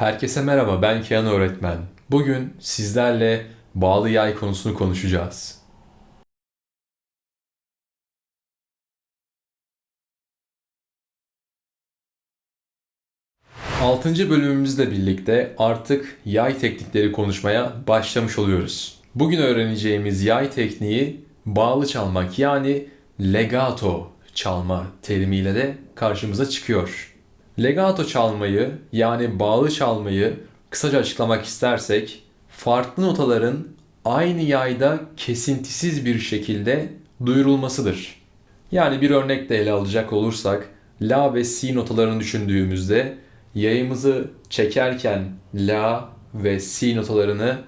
Herkese merhaba, ben Kenan Öğretmen. Bugün sizlerle bağlı yay konusunu konuşacağız. Altıncı bölümümüzle birlikte artık yay teknikleri konuşmaya başlamış oluyoruz. Bugün öğreneceğimiz yay tekniği bağlı çalmak yani legato çalma terimiyle de karşımıza çıkıyor. Legato çalmayı yani bağlı çalmayı kısaca açıklamak istersek farklı notaların aynı yayda kesintisiz bir şekilde duyurulmasıdır. Yani bir örnekle ele alacak olursak La ve Si notalarını düşündüğümüzde yayımızı çekerken La ve Si notalarını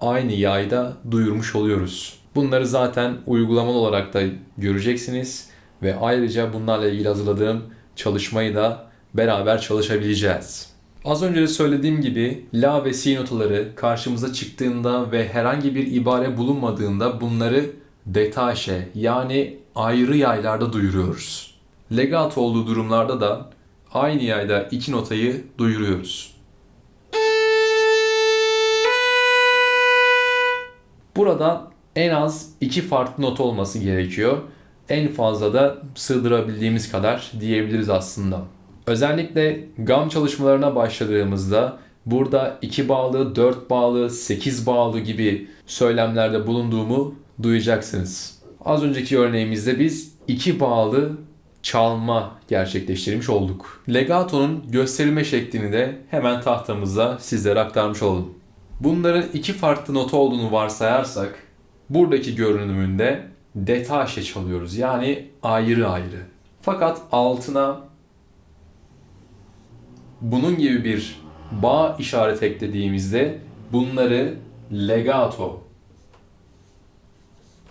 aynı yayda duyurmuş oluyoruz. Bunları zaten uygulamalı olarak da göreceksiniz ve ayrıca bunlarla ilgili hazırladığım çalışmayı da beraber çalışabileceğiz. Az önce de söylediğim gibi la ve si notaları karşımıza çıktığında ve herhangi bir ibare bulunmadığında bunları detaşe yani ayrı yaylarda duyuruyoruz. Legato olduğu durumlarda da aynı yayda iki notayı duyuruyoruz. Burada en az iki farklı nota olması gerekiyor. En fazla da sığdırabildiğimiz kadar diyebiliriz aslında. Özellikle gam çalışmalarına başladığımızda burada 2 bağlı, 4 bağlı, 8 bağlı gibi söylemlerde bulunduğumu duyacaksınız. Az önceki örneğimizde biz 2 bağlı çalma gerçekleştirmiş olduk. Legato'nun gösterilme şeklini de hemen tahtamıza sizlere aktarmış olalım. Bunların iki farklı nota olduğunu varsayarsak buradaki görünümünde detaşe çalıyoruz. Yani ayrı ayrı. Fakat altına bunun gibi bir bağ işaret eklediğimizde bunları legato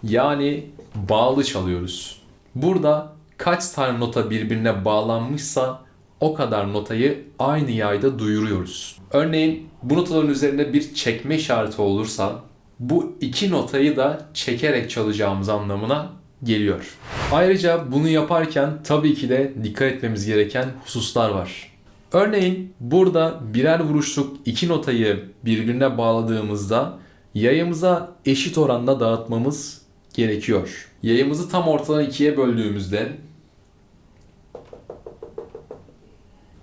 yani bağlı çalıyoruz. Burada kaç tane nota birbirine bağlanmışsa o kadar notayı aynı yayda duyuruyoruz. Örneğin bu notaların üzerinde bir çekme işareti olursa bu iki notayı da çekerek çalacağımız anlamına geliyor. Ayrıca bunu yaparken tabii ki de dikkat etmemiz gereken hususlar var. Örneğin burada birer vuruşluk iki notayı birbirine bağladığımızda yayımıza eşit oranda dağıtmamız gerekiyor. Yayımızı tam ortadan ikiye böldüğümüzde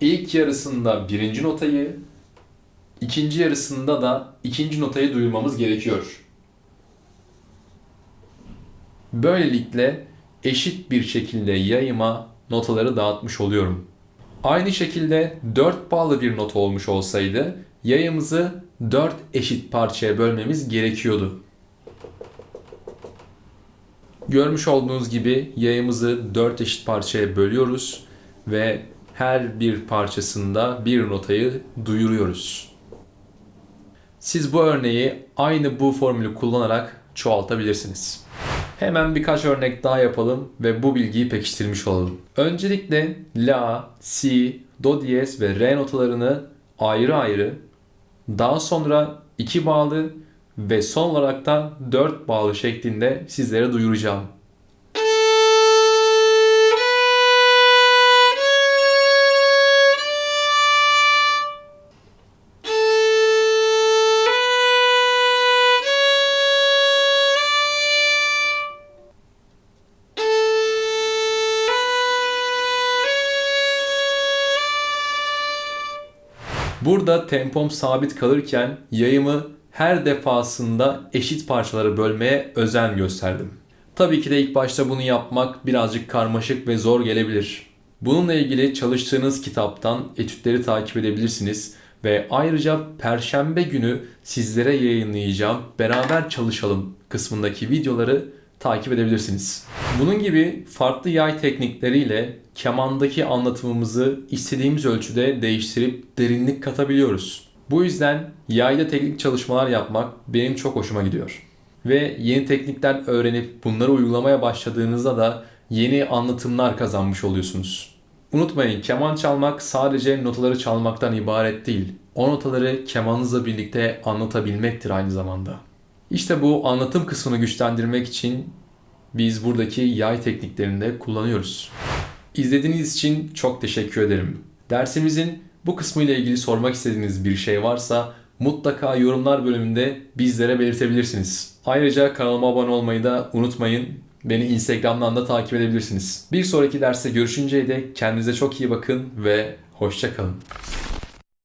ilk yarısında birinci notayı, ikinci yarısında da ikinci notayı duyurmamız gerekiyor. Böylelikle eşit bir şekilde yayıma notaları dağıtmış oluyorum. Aynı şekilde 4 bağlı bir nota olmuş olsaydı yayımızı 4 eşit parçaya bölmemiz gerekiyordu. Görmüş olduğunuz gibi yayımızı 4 eşit parçaya bölüyoruz ve her bir parçasında bir notayı duyuruyoruz. Siz bu örneği aynı bu formülü kullanarak çoğaltabilirsiniz. Hemen birkaç örnek daha yapalım ve bu bilgiyi pekiştirmiş olalım. Öncelikle La, Si, Do diyez ve Re notalarını ayrı ayrı, daha sonra iki bağlı ve son olarak da dört bağlı şeklinde sizlere duyuracağım. Burada tempom sabit kalırken yayımı her defasında eşit parçalara bölmeye özen gösterdim. Tabii ki de ilk başta bunu yapmak birazcık karmaşık ve zor gelebilir. Bununla ilgili çalıştığınız kitaptan etütleri takip edebilirsiniz ve ayrıca perşembe günü sizlere yayınlayacağım beraber çalışalım kısmındaki videoları takip edebilirsiniz. Bunun gibi farklı yay teknikleriyle kemandaki anlatımımızı istediğimiz ölçüde değiştirip derinlik katabiliyoruz. Bu yüzden yayda teknik çalışmalar yapmak benim çok hoşuma gidiyor. Ve yeni teknikler öğrenip bunları uygulamaya başladığınızda da yeni anlatımlar kazanmış oluyorsunuz. Unutmayın keman çalmak sadece notaları çalmaktan ibaret değil. O notaları kemanınızla birlikte anlatabilmektir aynı zamanda. İşte bu anlatım kısmını güçlendirmek için biz buradaki yay tekniklerini de kullanıyoruz. İzlediğiniz için çok teşekkür ederim. Dersimizin Bu kısmı ile ilgili sormak istediğiniz bir şey varsa mutlaka yorumlar bölümünde bizlere belirtebilirsiniz. Ayrıca kanalıma abone olmayı da unutmayın. Beni Instagram'dan da takip edebilirsiniz. Bir sonraki derste görüşünceye dek kendinize çok iyi bakın ve hoşça kalın.